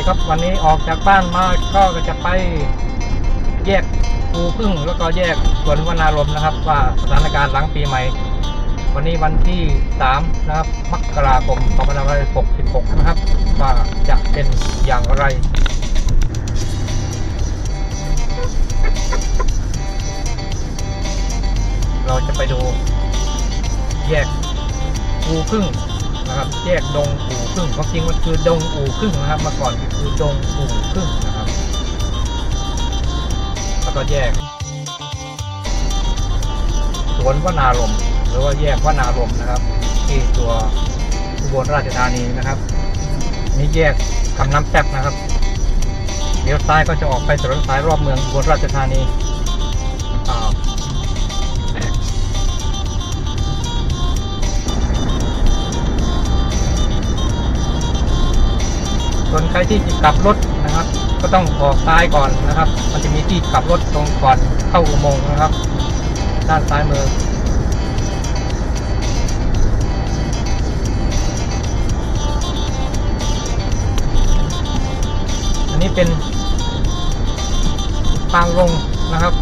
ดีครับวันนี้ออกจากบ้านมาก็จะไปแยกปูพึ่งแล้วก็แยกสวนวนารมณ์นะครับ ว่าสถานการณ์หลังปีใหม่ วันนี้วันที่ 3 นะครับมกราคม2566 นะครับ ว่าจะเป็นอย่างไรเราจะไปดูแยกปูพึ่ง นะครับ แยกดงปูพึ่งความจริงมันคือดงอู่พึ่งนะครับมื่อก่อนคือดงอู่พึ่งนะครับ แล้วก็แยกสวนวนารมหรือว่าแยกวนารมนะครับ ที่ตัวอุบลราชธานีนะครับนี่แยกคำน้ำแซ่บนะครับเลี้ยวซ้ายก็จะออกไปถนนสายรอบเมืองอุบลราชธานี ส่วนใครที่จะกลับรถนะครับ ก็ต้องออกซ้ายก่อนนะครับ มันจะมีที่กลับรถตรงก่อนเข้าอุโมงค์นะครับ ด้านซ้ายมืออันนี้เป็นทางลงนะครับ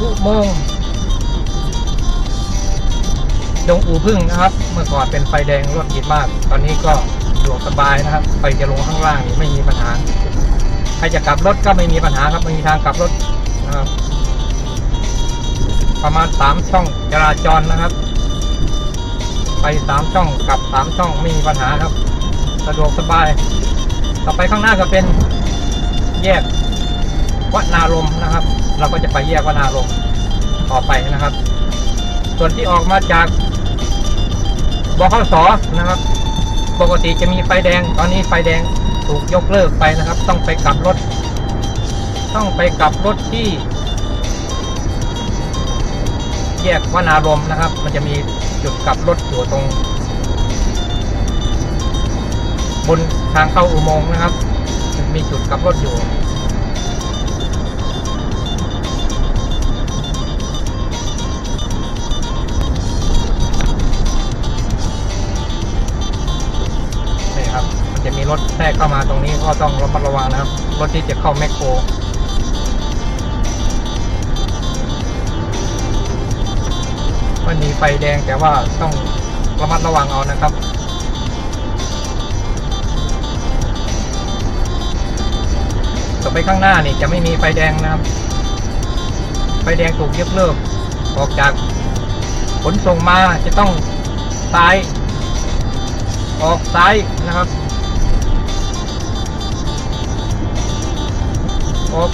อุโมงดงอูพึ่งนะครับ เมื่อก่อนเป็นไฟแดงรถติดมาก ตอนนี้ก็ ดวกสบายนะครับไฟจะลงข้างล่างนี่ไม่มีปัญหา ใครจะกลับรถก็ไม่มีปัญหาครับไม่มีทางกลับรถนะครับ ประมาณสามช่องจราจรนะครับ ไปสามช่องกลับสามช่องไม่มีปัญหาครับ สะดวกสบาย ต่อไปข้างหน้าก็เป็นแยกวนารมนะครับ เราก็จะไปแยกวนารมต่อไปนะครับ ส่วนที่ออกมาจากบขสนะครับ ปกติจะมีไฟแดง ตอนนี้ไฟแดงถูกยกเลิกไปนะครับ ต้องไปกลับรถ ต้องไปกลับรถที่ แยกวนารมนะครับ มันจะมีจุดกลับรถอยู่ตรง บนทางเข้าอุโมงค์นะครับ มีจุดกลับรถอยู่ รถแทรกเข้ามาตรงนี้ก็ต้องระมัดระวังนะครับ รถที่จะเข้าแมคโครมันมีไฟแดงแต่ว่าต้องระมัดระวังเอานะครับต่อไปข้างหน้านี่จะไม่มีไฟแดงนะครับ ไฟแดงถูกยกเลิกออกจากขนส่งมาจะต้องซ้าย ออกซ้ายนะครับ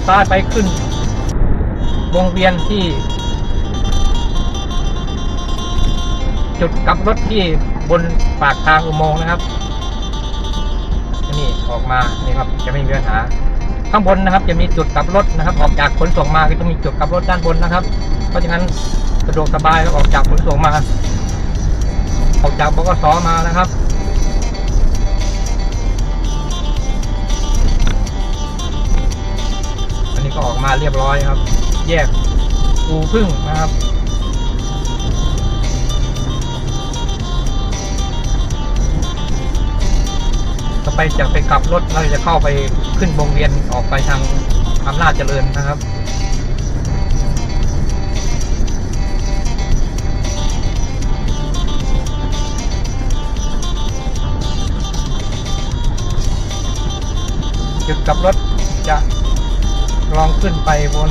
ซ้ายไปขึ้น วงเวียนที่ จุดกลับรถที่บนปากทางอุโมงค์นะครับ นี่ออกมา นี่ครับ จะไม่มีปัญหา ข้างบนนะครับ จะมีจุดกลับรถนะครับ ออกจากขนส่งมาก็จะมีจุดกลับรถด้านบนนะครับ เพราะฉะนั้นสะดวกสบายครับออกจากขนส่งมา ออกจากบกสมานะครับ ก็ออกมาเรียบร้อยครับ แยกปูพึ่งนะครับต่อไปจะไปกลับรถเราจะเข้าไปขึ้นวงเวียนออกไปทางอำนาจเจริญนะครับจุดกลับรถจะ ลองขึ้นไปบน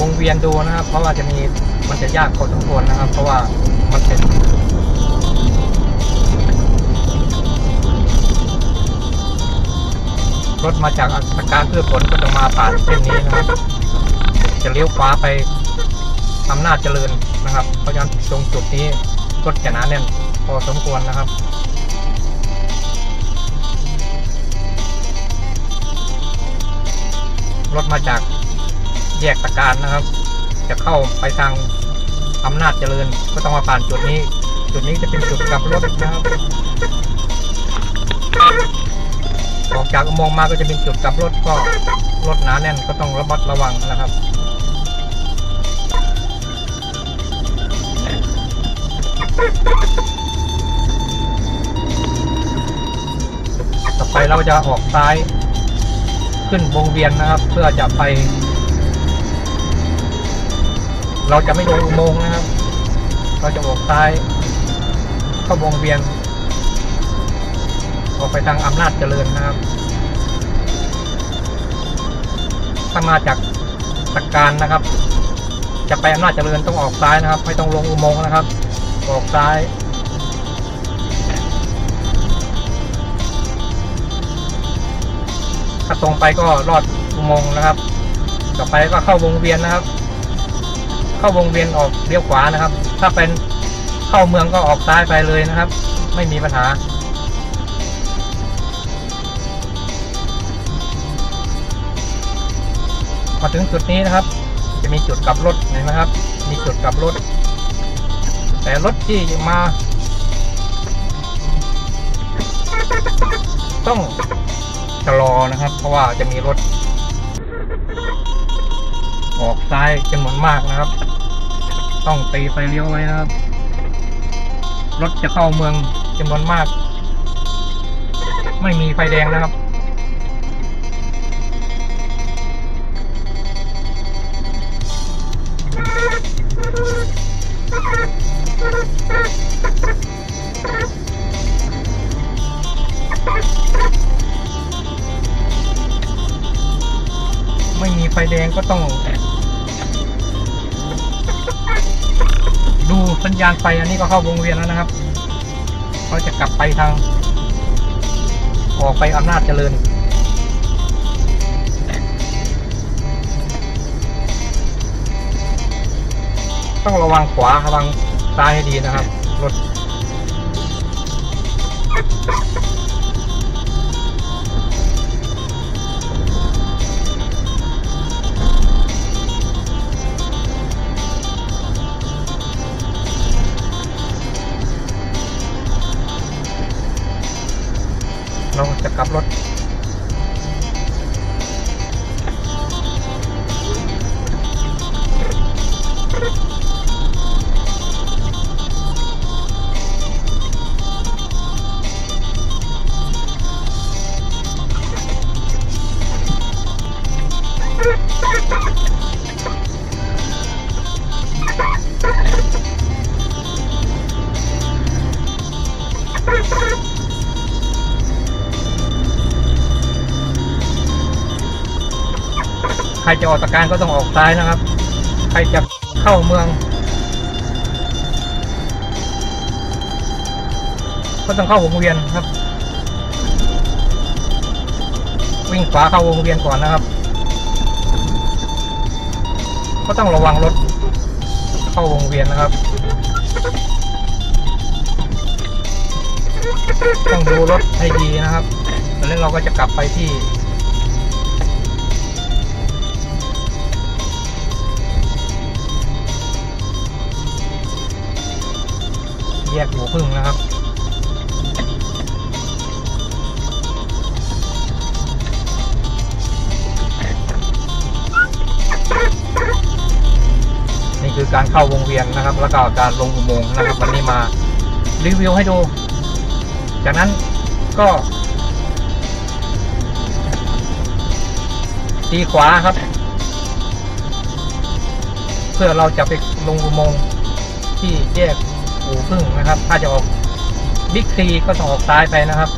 วงเวียนดูนะครับ เพราะว่าจะมีมันจะยากพอสมควรนะครับ เพราะว่ามันเป็นรถมาจากอาการเพื่อผลก็จะมาผ่านเส้นนี้นะครับ จะเลี้ยวขวาไป อำนาจเจริญนะครับ เพราะฉะนั้นตรงจุดนี้รถจะหนาแน่นพอสมควรนะครับรถมาจากแยกตะการนะครับ จะเข้าไปทางอำนาจเจริญ ก็ต้องมาผ่านจุดนี้ จุดนี้จะเป็นจุดกลับรถนะครับออกจากอุโมงค์มาก็จะเป็นจุดกลับรถก็รถหนาแน่นก็ต้องระมัดระวังนะครับ ต่อไปเราจะออกซ้าย ขึ้นวงเวียนนะครับ เพื่อจะไป เราจะไม่ลงอุโมงค์นะครับ เราจะออกซ้าย เข้าวงเวียน ออกไปทางอำนาจเจริญนะครับถ้ามาจากตะการนะครับ จะไปอำนาจเจริญต้องออกซ้ายนะครับ ไม่ต้องลงอุโมงค์นะครับ ออกซ้ายถ้าตรงไปก็ลอดอุโมงค์นะครับ ต่อไปก็เข้าวงเวียนนะครับ เข้าวงเวียนออกเลี้ยวขวานะครับ ถ้าเป็นเข้าเมืองก็ออกซ้ายไปเลยนะครับ ไม่มีปัญหาพอถึงจุดนี้นะครับ จะมีจุดกลับรถเห็นไหมครับ มีจุดกลับรถ แต่รถที่มา ต้องชะลอนะครับ เพราะว่าจะมีรถ ออกซ้ายจำนวนมากนะครับ ต้องตีไฟเลี้ยวไว้นะครับ รถจะเข้าเมืองจำนวนมาก ไม่มีไฟแดงนะครับ แดงก็ต้อง ดูสัญญาณไฟอันนี้ก็เข้าวงเวียนแล้วนะครับเขาจะกลับไปทาง ออกไปอำนาจเจริญต้องระวังขวาระวังซ้ายให้ดีนะครับรถ จะกลับรถ รจะออกตะการก็ต้องออกซ้ายนะครับ ใครจะเข้าเมือง ก็ต้องเข้าวงเวียนครับ วิ่งขวาเข้าวงเวียนก่อนนะครับ ก็ต้องระวังรถ เข้าวงเวียนนะครับ ต้องดูรถให้ดีนะครับแล้วเราก็จะกลับไปที่ ยกหัวพึ่งนะครับ นี่คือการเข้าวงเวียนนะครับ แล้วก็การลงอุโมงค์นะครับ วันนี้มารีวิวให้ดู จากนั้นก็ตีขวาครับ เพื่อเราจะไปลงอุโมงค์ที่แยก หูพึ่งนะครับ ถ้าจะออกบิ๊กซีก็ต้องออกซ้ายไปนะครับ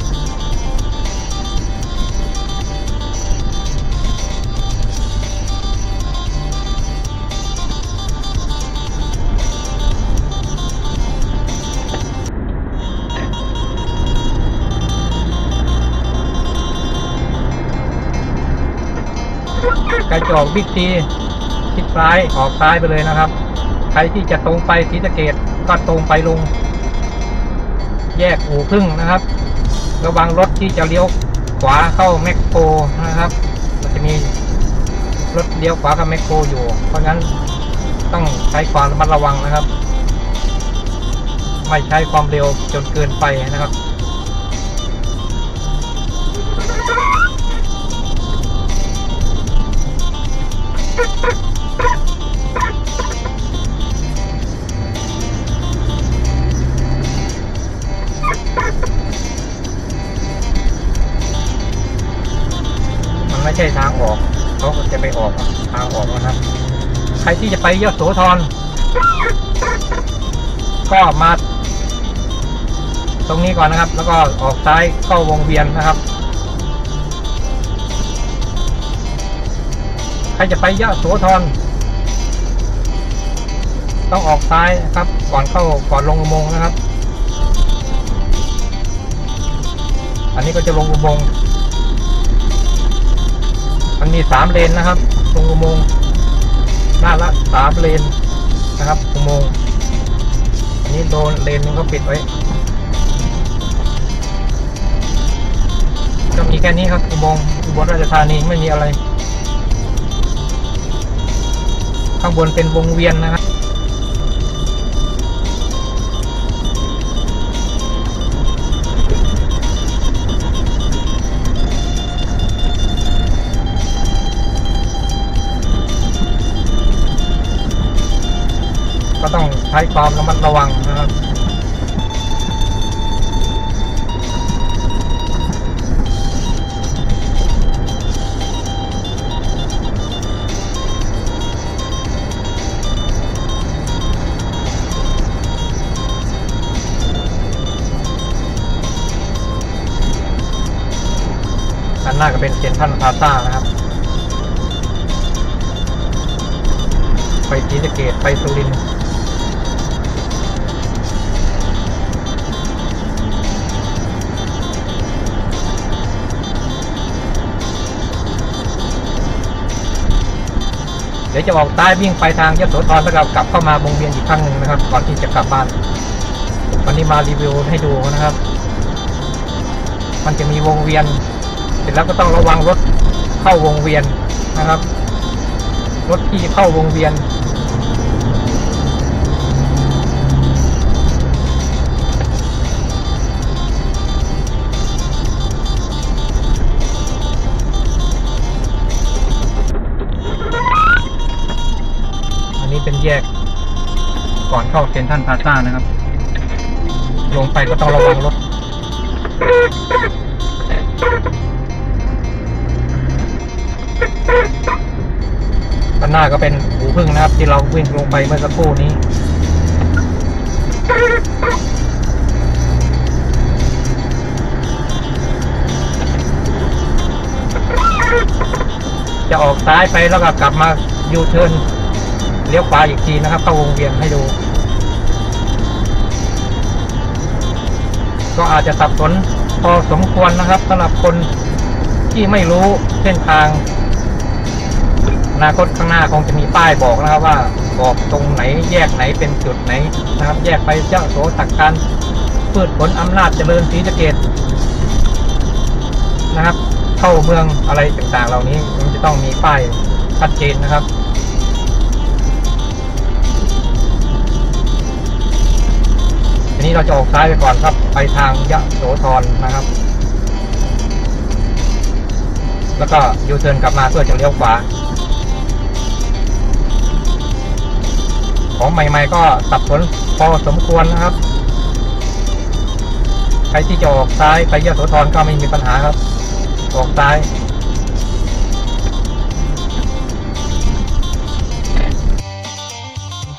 ใครจะออกบิ๊กซีทิศซ้ายออกซ้ายไปเลยนะครับ ใครที่จะตรงไปศรีสะเกด ก็ตรงไปลง แยกอู่พึ่งนะครับ ระวังรถที่จะเลี้ยวขวาเข้าแมคโครนะครับมันจะมีรถเลี้ยวขวากับแมคโครอยู่ เพราะงั้นต้องใช้ความระมัดระวังนะครับ ไม่ใช้ความเร็วจนเกินไปนะครับ รที่จะไปยโสธรก็มาตรงนี้ก่อนนะครับ แล้วก็ออกซ้ายเข้าวงเวียนนะครับ ใครจะไปยะโสธรต้องออกซ้ายนะครับ ก่อนเข้าก่อนลงอุโมงค์นะครับ อันนี้ก็จะลงอุโมงค์มันมีสามเลนนะครับ ลงอุโมงค์ หน้าละสามเลนนะครับอุโมงค์อันนี้โดนเลนนึงเขาปิดไว้ ก็มีแค่นี้ครับอุโมงค์อุบลราชธานีไม่มีอะไร ข้างบนเป็นวงเวียนนะครับ ใช้ความระมัดระวังนะครับด้านหน้าก็เป็นเซ็นทรัลพาซ่านะครับ ไปศรีสะเกดไปสุรินทร์ ดี๋ยวจะออกใต้วิ่งไปทางยโสธรแล้วก็กลับเข้ามาวงเวียนอีกครั้งหนึ่งนะครับ ก่อนที่จะกลับบ้าน วันนี้มารีวิวให้ดูนะครับ มันจะมีวงเวียน เสร็จแล้วก็ต้องระวังรถเข้าวงเวียนนะครับ รถที่เข้าวงเวียน แยก ก่อนเข้าเซ็นทรัลพาซ่านะครับ ลงไปก็ต้องระวังรถด้านหน้าก็เป็นหูพึ่งนะครับ ที่เราวิ่งลงไปเมื่อสักครู่นี้จะออกซ้ายไปแล้วก็กลับมายูเทิร์น เลี้ยวขวาอีกทีนะครับเข้าวงเวียนให้ดู ก็อาจจะสับสนพอสมควรนะครับสำหรับคนที่ไม่รู้เส้นทางอนาคตข้างหน้าคงจะมีป้ายบอกนะครับว่าบอกตรงไหนแยกไหนเป็นจุดไหนนะครับ แยกไปเจ้าโสตักการพืชผลอำนาจเจริญศรีสะเกดนะครับ เข้าเมืองอะไรต่างๆ เหล่านี้มันจะต้องมีป้ายชัดเจนนะครับ ทีนี้เราจะออกซ้ายไปก่อนครับ ไปทางยะโสธรนะครับ แล้วก็ยูเทิร์นกลับมาเพื่อจะเลี้ยวขวา ของใหม่ๆก็สับสนพอสมควรนะครับ ใครที่จะออกซ้ายไปยะโสธรก็ไม่มีปัญหาครับ ออกซ้าย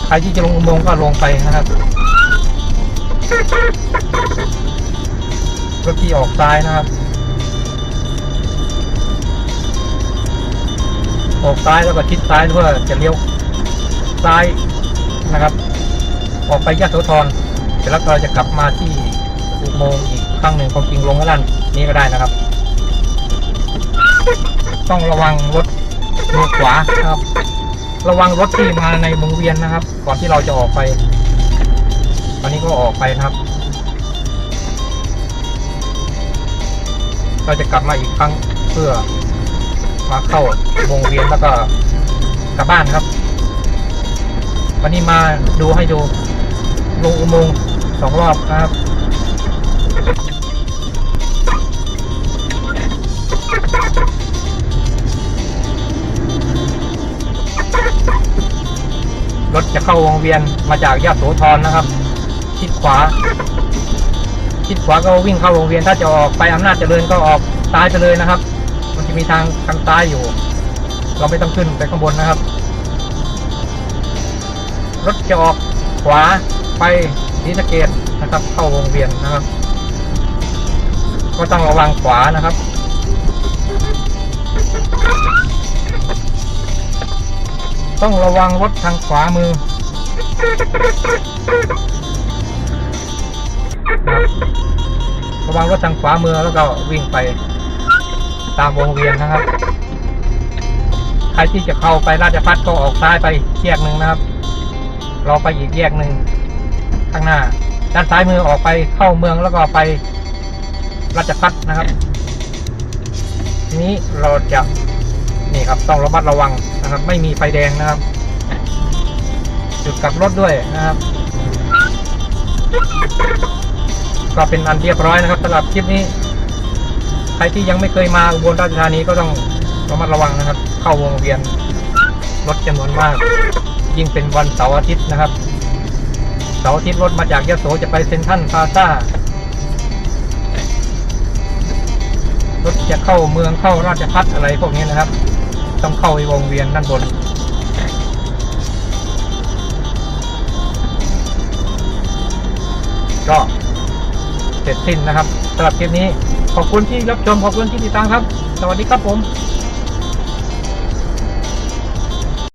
ใครที่จะลงอุโมงค์ก็ลงไปนะครับ รถที่ออกซ้ายนะครับ ออกซ้ายแล้วก็ชิดซ้ายเพื่อจะเลี้ยวซ้ายนะครับ ออกไปยะโสธรเสร็จแล้วก็จะกลับมาที่อุโมงค์อีกครั้งหนึ่งความจริงลงก็ด้านนี้ก็ได้นะครับ ต้องระวังรถมือขวานะครับ ระวังรถที่มาในวงเวียนนะครับ ก่อนที่เราจะออกไป ตอนนี้ก็ออกไปครับ เราจะกลับมาอีกครั้งเพื่อมาเข้าวงเวียนแล้วก็กลับบ้านครับ วันนี้มาดูให้ดูลงอุโมงค์สองรอบครับรถจะเข้าวงเวียนมาจากยะโสธรนะครับ ชิดขวาชิดขวาก็วิ่งเข้าวงเวียนถ้าจะออกไปอำนาจเจริญก็ออกซ้ายไปเลยนะครับ มันจะมีทางทางซ้ายอยู่ เราไม่ต้องขึ้นไปข้างบนนะครับ รถจะออกขวาไปศรีสะเกดนะครับ เข้าวงเวียนนะครับ ก็ต้องระวังขวานะครับต้องระวังรถทางขวามือ รับระวังรถทางขวามือแล้วก็วิ่งไปตามวงเวียนนะครับ ใครที่จะเข้าไปราชพัฒก็ออกซ้ายไปแยกหนึ่งนะครับเราไปอีกแยกหนึ่งข้างหน้า ด้านซ้ายมือออกไปเข้าเมืองแล้วก็ไปราชพัฒนะครับทีนี้เราจะนี่ครับต้องระมัดระวังนะครับ ไม่มีไฟแดงนะครับ จุดกลับรถด้วยนะครับ ก็เป็นอันเรียบร้อยนะครับสำหรับคลิปนี้ ใครที่ยังไม่เคยมาอุบลราชธานีก็ต้องระมัดระวังนะครับ เข้าวงเวียนรถจำนวนมาก ยิ่งเป็นวันเสาร์อาทิตย์นะครับเสาร์อาทิตย์รถมาจากยะโสจะไปเซ็นทรัลพาซ่ารถจะเข้าเมืองเข้าราชพัฒอะไรพวกนี้นะครับ ต้องเข้าไปวงเวียนด้านบน เสร็จสิ้นนะครับสำหรับคลิปนี้ขอบคุณที่รับชมขอบคุณที่ติดตามครับ สวัสดีครับผม